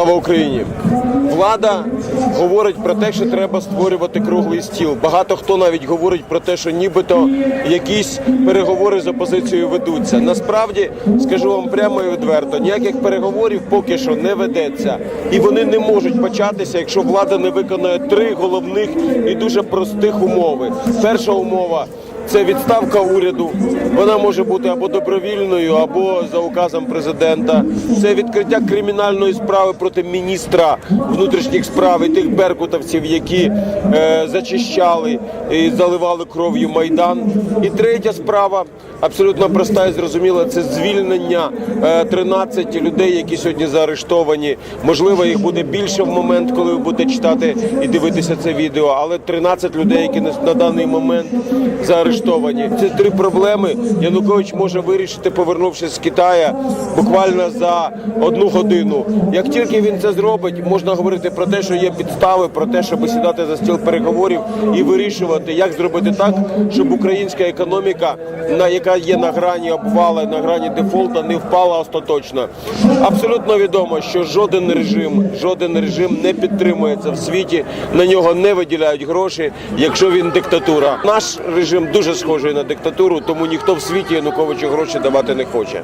Слава Україні! Влада говорить про те, що треба створювати круглий стіл. Багато хто навіть говорить про те, що нібито якісь переговори з опозицією ведуться. Насправді скажу вам прямо і відверто, ніяких переговорів поки що не ведеться, і вони не можуть початися, якщо влада не виконає три головних і дуже простих умови. Перша умова. Це відставка уряду. Вона може бути або добровільною, або за указом президента. Це відкриття кримінальної справи проти міністра внутрішніх справ і тих беркутовців, які е, зачищали і заливали кров'ю майдан. І третя справа абсолютно проста і зрозуміла. Це звільнення е, 13 людей, які сьогодні заарештовані. Можливо, їх буде більше в момент, коли ви будете читати і дивитися це відео. Але 13 людей, які на даний момент заарештовані. Це три проблеми. Янукович може вирішити, повернувшись з Китаю, буквально за одну годину. Як тільки він це зробить, можна говорити про те, що є підстави, про те, щоб сідати за стіл переговорів і вирішувати, як зробити так, щоб українська економіка, на яка є на грані обвала, на грані дефолта, не впала остаточно. Абсолютно відомо, що жоден режим, жоден режим не підтримується в світі. На нього не виділяють гроші, якщо він диктатура. Наш режим дуже схожий на диктатуру, тому ніхто в світі Януковичу гроші давати не хоче.